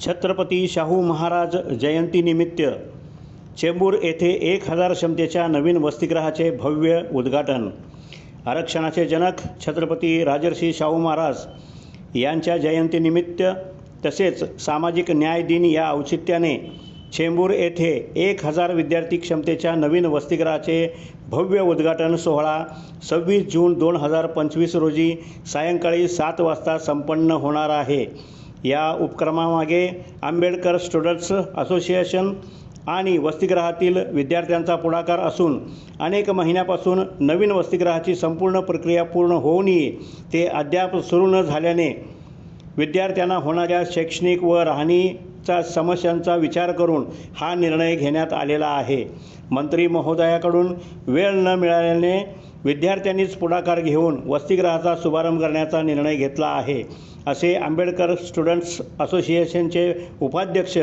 छत्रपती शाहू महाराज जयंतीनिमित्त चेंबूर येथे एक हजार क्षमतेच्या नवीन वसतिगृहाचे भव्य उद्घाटन. आरक्षणाचे जनक छत्रपती राजर्षी शाहू महाराज यांच्या जयंतीनिमित्त तसेच सामाजिक न्याय दिन या औचित्याने चेंबूर येथे एक हजार विद्यार्थी क्षमतेच्या नवीन वसतिगृहाचे भव्य उद्घाटन सोहळा सव्वीस जून दोन हजार पंचवीस रोजी सायंकाळी सात वाजता संपन्न होणार आहे. या उपक्रमामागे आंबेडकर स्टुडंट्स असोसिएशन आणि वसतिगृहातील विद्यार्थ्यांचा पुढाकार असून अनेक महिन्यापासून नवीन वसतिगृहाची संपूर्ण प्रक्रिया पूर्ण होऊनही ते अद्याप सुरू न झाल्याने विद्यार्थ्यांना होणाऱ्या शैक्षणिक व राहणीचा समस्यांचा विचार करून हा निर्णय घेण्यात आलेला आहे. मंत्री महोदयाकडून वेळ न मिळाल्याने विद्यार्थ्यांनीच पुढाकार घेऊन वसतिगृहाचा शुभारंभ करण्याचा निर्णय घेतला आहे असे आंबेडकर स्टुडंट्स असोसिएशनचे उपाध्यक्ष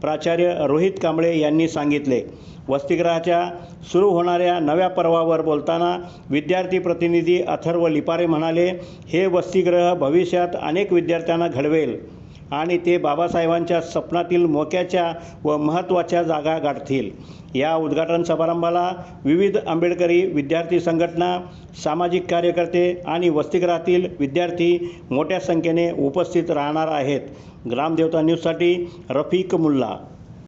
प्राचार्य रोहित कांबळे यांनी सांगितले. वसतिगृहाच्या सुरू होणाऱ्या नव्या पर्वावर बोलताना विद्यार्थी प्रतिनिधी अथर्व लिपारे म्हणाले हे वसतिगृह भविष्यात अनेक विद्यार्थ्यांना घडवेल. आणि ते बाबासाहेबांच्या स्वप्नातील मोक्याच्या व महत्त्वाच्या जागा गाठतील. या उद्घाटन समारंभाला विविध आंबेडकरी विद्यार्थी संघटना सामाजिक कार्यकर्ते आणि वसतिगृहातील विद्यार्थी मोठ्या संख्येने उपस्थित राहणार आहेत. ग्रामदेवता न्यूजसाठी रफिक मुल्ला.